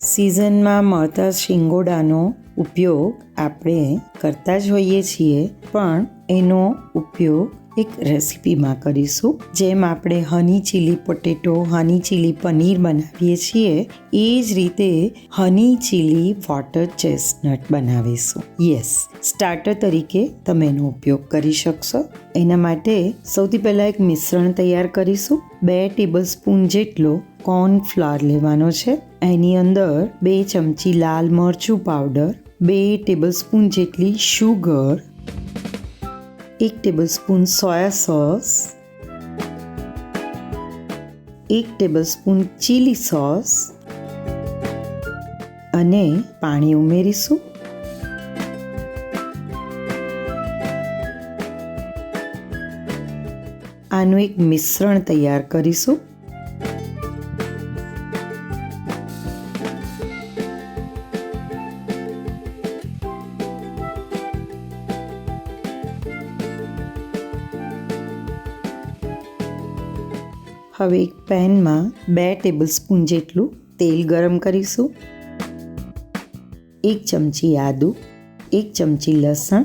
સિઝનમાં મળતા શિંગોડાનો ઉપયોગ આપણે કરતા જ હોઈએ છીએ, પણ એનો ઉપયોગ એક રેસિપીમાં કરીશું. જેમ આપણે honey chilli potato, honey chilli paneer બનાવીએ છીએ, એ જ રીતે હની ચીલી વોટર ચેસ્ટનટ બનાવીશું. યસ, સ્ટાર્ટર તરીકે તમે એનો ઉપયોગ કરી શકશો. એના માટે સૌથી પહેલાં એક મિશ્રણ તૈયાર કરીશું. બે ટેબલ સ્પૂન જેટલો કોર્નફ્લાવર લેવાનો છે. એની અંદર બે ચમચી લાલ મરચું પાવડર, બે ટેબલ સ્પૂન જેટલી શુગર એક ટેબલસ્પૂન સોયા સોસ, એક ટેબલસ્પૂન ચીલી સોસ અને પાણી ઉમેરીશું. આનું એક મિશ્રણ તૈયાર કરીશું. હવે એક પેનમાં બે ટેબલ સ્પૂન જેટલું તેલ ગરમ કરીશું. એક ચમચી આદુ, એક ચમચી લસણ,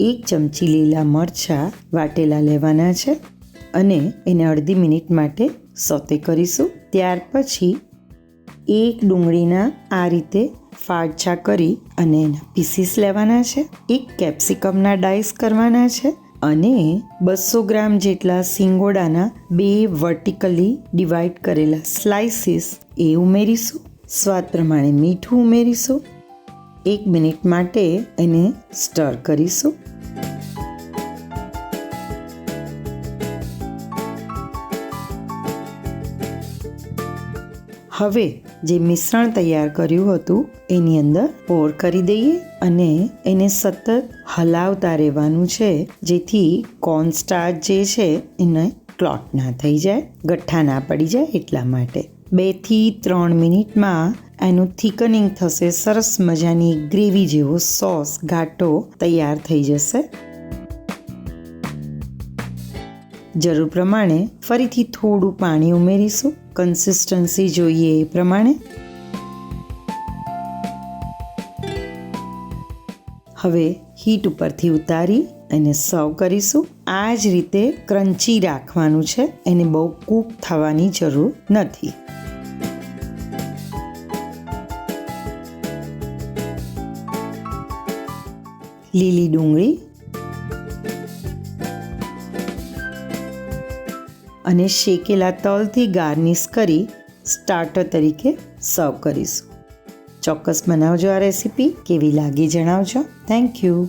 એક ચમચી લીલા મરચાં વાટેલા લેવાના છે અને એને અડધી મિનિટ માટે સોતે કરીશું. ત્યાર પછી એક ડુંગળીના આ રીતે ફાળછા કરી અને એના પીસીસ લેવાના છે. એક કેપ્સિકમના ડાઈસ કરવાના છે. અને બસો ગ્રામ જેટલા સિંગોડાના બે વર્ટિકલી ડિવાઈડ કરેલા સ્લાઇસીસ એ ઉમેરીશું. સ્વાદ પ્રમાણે મીઠું ઉમેરીશું. એક મિનિટ માટે એને સ્ટર કરીશું. હવે જે મિશ્રણ તૈયાર કર્યું હતું, એની અંદર પોર કરી દઈએ અને એને સતત હલાવતા રહેવાનું છે, જેથી કોર્નસ્ટાર્ચ જે છે, એને ક્લોટ ના થઈ જાય, ગઠ્ઠા ના પડી જાય એટલા માટે. બેથી ત્રણ મિનિટમાં એનું થિકનિંગ થશે, સરસ મજાની ગ્રેવી જેવો સોસ ઘાટો તૈયાર થઈ જશે. જરૂર પ્રમાણે ફરીથી થોડું પાણી ઉમેરીશું. કન્સિસ્ટન્સી જોઈએ એ પ્રમાણે. હવે હીટ ઉપરથી ઉતારી એને સર્વ કરીશું. આ જ રીતે ક્રન્ચી રાખવાનું છે. એને બહુ કૂક થવાની જરૂર નથી. લીલી ડુંગળી અને શેકેલા તલથી ગાર્નિશ કરી સ્ટાર્ટર તરીકે સર્વ કરીશું. ચોક્કસ બનાવજો આ રેસીપી કેવી લાગી જણાવજો. Thank you